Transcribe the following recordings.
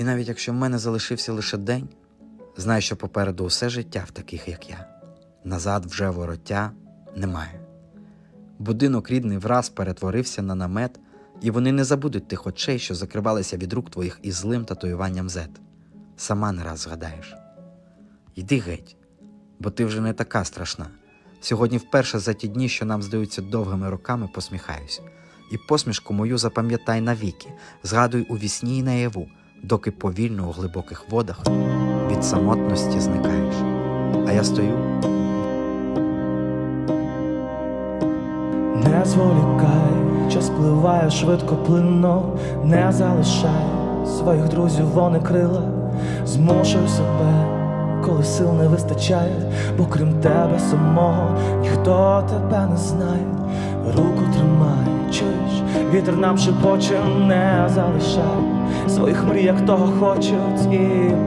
І навіть якщо в мене залишився лише день, знай, що попереду усе життя в таких, як я. Назад вже вороття немає. Будинок рідний враз перетворився на намет, і вони не забудуть тих очей, що закривалися від рук твоїх із злим татуюванням Z. Сама не раз згадаєш. Йди геть, бо ти вже не така страшна. Сьогодні вперше за ті дні, що нам здаються довгими роками, посміхаюсь. І посмішку мою запам'ятай навіки, згадуй у вісні й наяву, доки повільно у глибоких водах від самотності зникаєш. А я стою. Не зволікай, час пливає швидко плинно, не залишай своїх друзів, вони крила, змушуй себе, коли сил не вистачає, бо крім тебе самого ніхто тебе не знає. Руку тримай, чуєш, вітер нам шепоче, не залишай своїх мрій, як того хочуть, і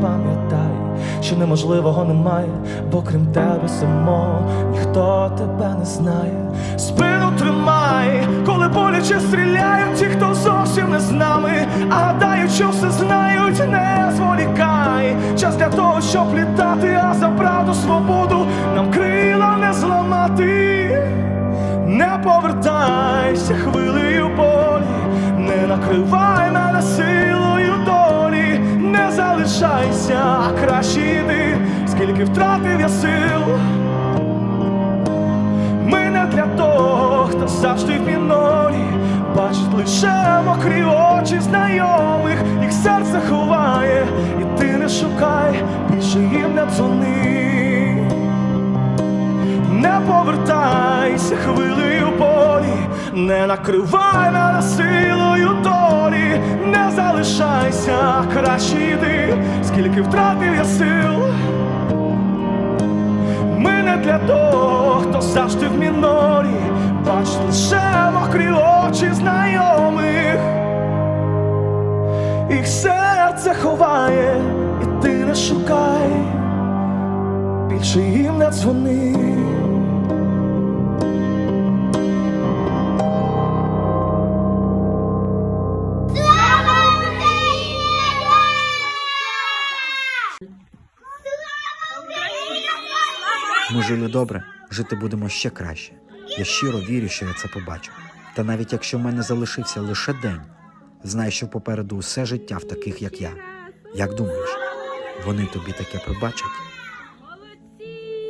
пам'ятай, що неможливого немає, бо крім тебе самого ніхто тебе не знає. Спину тримай, коли боляче стріляють ті, хто зовсім не з нами, а гадають, що все знають, не зволікай. Час для того, щоб літати, а за правду свободу нам крила не зламати. Не повертайся хвилею болі, не накривай залишайся, краще йди, скільки втратив я сил. Ми не для того, хто завжди в мінорі, бачить лише мокрі очі знайомих, їх серце ховає, і ти не шукай, більше їм не дзвони. Не повертайся хвилею болі, не накривай мене силою залишайся, краще йди, скільки втратив я сил. Ми не для того, хто завжди в мінорі, бачить лише мокрі очі знайомих. Їх серце ховає, і ти не шукай, більше їм не дзвони. Ми жили добре, жити будемо ще краще. Я щиро вірю, що я це побачу. Та навіть якщо в мене залишився лише день, знай, що попереду усе життя в таких, як я. Як думаєш, вони тобі таке пробачать? Молодці!